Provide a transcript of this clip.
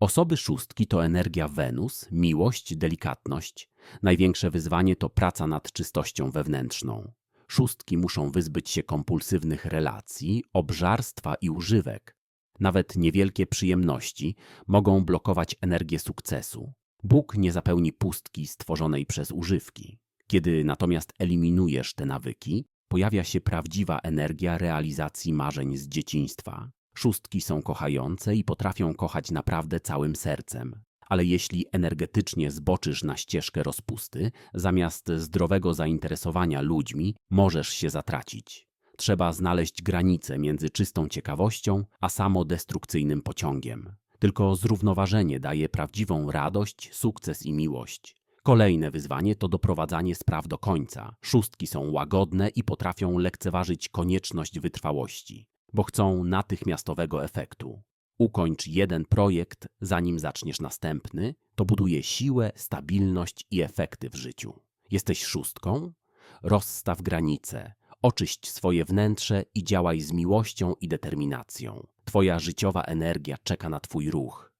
Osoby szóstki to energia Wenus, miłość, delikatność. Największe wyzwanie to praca nad czystością wewnętrzną. Szóstki muszą wyzbyć się kompulsywnych relacji, obżarstwa i używek. Nawet niewielkie przyjemności mogą blokować energię sukcesu. Bóg nie zapełni pustki stworzonej przez używki. Kiedy natomiast eliminujesz te nawyki, pojawia się prawdziwa energia realizacji marzeń z dzieciństwa. Szóstki są kochające i potrafią kochać naprawdę całym sercem. Ale jeśli energetycznie zboczysz na ścieżkę rozpusty, zamiast zdrowego zainteresowania ludźmi, możesz się zatracić. Trzeba znaleźć granicę między czystą ciekawością a samodestrukcyjnym pociągiem. Tylko zrównoważenie daje prawdziwą radość, sukces i miłość. Kolejne wyzwanie to doprowadzanie spraw do końca. Szóstki są łagodne i potrafią lekceważyć konieczność wytrwałości, bo chcą natychmiastowego efektu. Ukończ jeden projekt, zanim zaczniesz następny, to buduje siłę, stabilność i efekty w życiu. Jesteś szóstką? Rozstaw granice, oczyść swoje wnętrze i działaj z miłością i determinacją. Twoja życiowa energia czeka na Twój ruch.